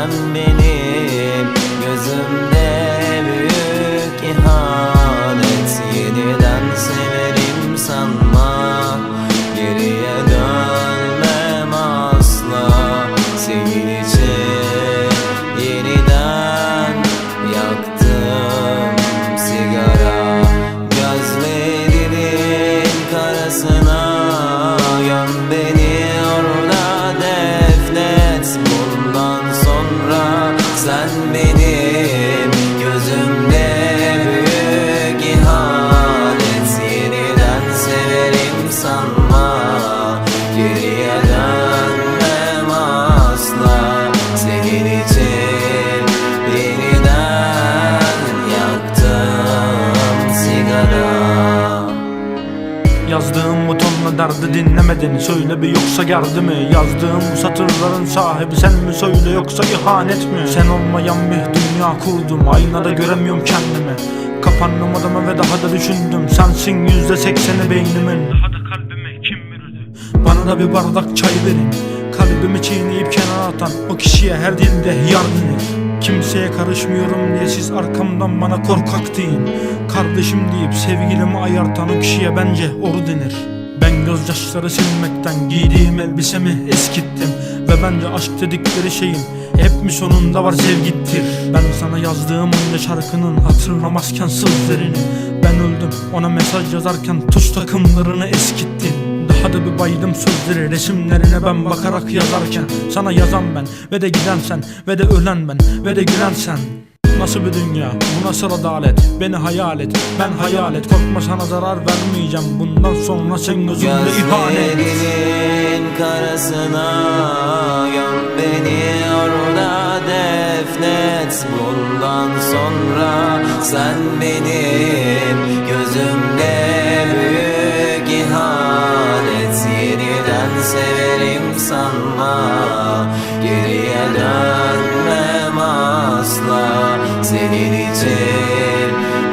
sonra sen Yazdığım bu tonla derdi dinlemedin Söyle bir yoksa geldi mi? Yazdığım bu satırların sahibi sen mi? Söyle yoksa ihanet mi? Sen olmayan bir dünya kurdum Aynada göremiyorum kendimi. Kapandım odama ve daha da düşündüm Sensin yüzde sekseni beynimin. Daha da kalbimi kim bürüdü Bana da bir bardak çay verin. Kalbimi çiğneyip kenara atan O kişiye her dilde yar denir Kimseye karışmıyorum diye siz arkamdan bana korkak deyin. Kardeşim deyip sevgilimi ayartan o kişiye bence oru denir. Ben gözyaşları silmekten giydiğim elbisemi eskittim. Ve bence aşk dedikleri şeyin hep mi sonunda var sevgittir? Ben sana yazdığım onca şarkının hatırlamazken sözlerini. Ben öldüm ona mesaj yazarken tuş takımlarını eskittin baydım sözleri resimlerine ben bakarak yazarken Sana yazan ben ve de giden sen ve de ölen ben ve de gülen sen. Nasıl bir dünya? Bu nasıl adalet. Beni hayal et. Ben hayal et. Korkma sana zarar vermeyeceğim. Bundan sonra sen gözümde ihanet. Gözlerinin karasına Göm beni orada defnet. Bundan sonra sen benim asla Senin için.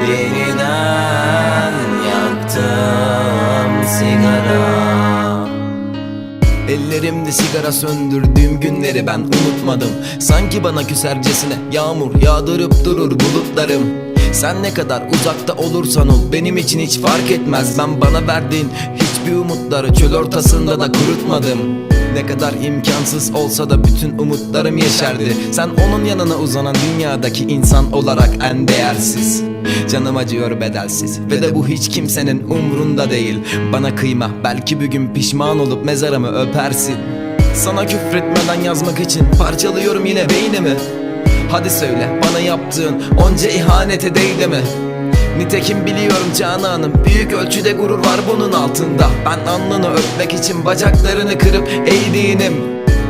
Yeniden yaktım sigara. Ellerimde sigara söndürdüğüm günleri ben unutmadım. Sanki bana küsercesine yağmur yağdırıp durur bulutlarım. Sen ne kadar uzakta olursan ol benim için hiç fark etmez. Ben bana verdiğin hiçbir umutları çöl ortasında da kurutmadım ne kadar imkansız olsa da bütün umutlarım yeşerdi. Sen onun yanına uzanan dünyadaki insan olarak en değersiz. Canım acıyor bedelsiz Ve de bu hiç kimsenin umrunda değil. Bana kıyma belki bir gün pişman olup mezarımı öpersin. Sana küfretmeden yazmak için parçalıyorum yine beynimi. Hadi söyle bana yaptığın onca ihanete değdi mi? Nitekim biliyorum Canan'ım Büyük ölçüde gurur var bunun altında. Ben alnını öpmek için bacaklarını kırıp eğdiğinim.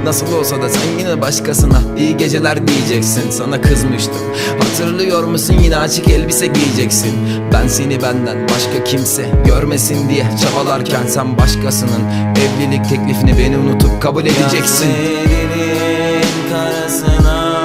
Nasıl olsa da sen yine başkasına iyi geceler diyeceksin. Sana kızmıştım. Hatırlıyor musun? Yine açık elbise giyeceksin. Ben seni benden başka kimse görmesin diye çabalarken Sen başkasının evlilik teklifini beni unutup kabul edeceksin. Gözlerinin karasına